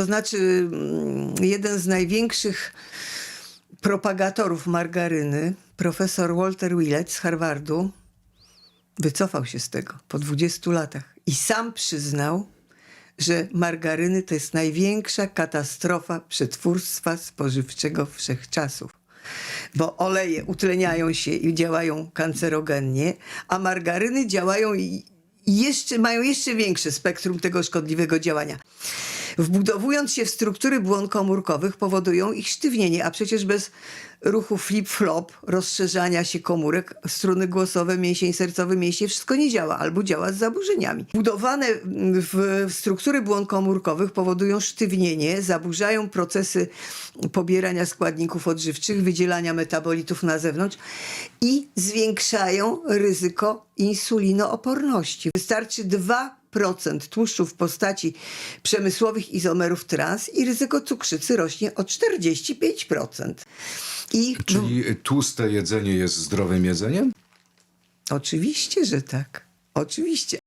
To znaczy, mm, jeden z największych propagatorów margaryny, profesor Walter Willett z Harvardu, wycofał się z tego po 20 latach i sam przyznał, że margaryny to jest największa katastrofa przetwórstwa spożywczego wszechczasów. Bo oleje utleniają się i działają kancerogennie, a margaryny działają i jeszcze, mają jeszcze większe spektrum tego szkodliwego działania. Wbudowując się w struktury błon komórkowych, powodują ich sztywnienie, a przecież bez ruchu flip-flop, rozszerzania się komórek, struny głosowe, mięsień sercowy, mięśnie, wszystko nie działa albo działa z zaburzeniami. Budowane w, struktury błon komórkowych powodują sztywnienie, zaburzają procesy pobierania składników odżywczych, wydzielania metabolitów na zewnątrz i zwiększają ryzyko insulinooporności. Wystarczy 2% tłuszczu w postaci przemysłowych izomerów trans i ryzyko cukrzycy rośnie o 45%. I Czyli tłuste jedzenie jest zdrowym jedzeniem? oczywiście, że tak. Oczywiście.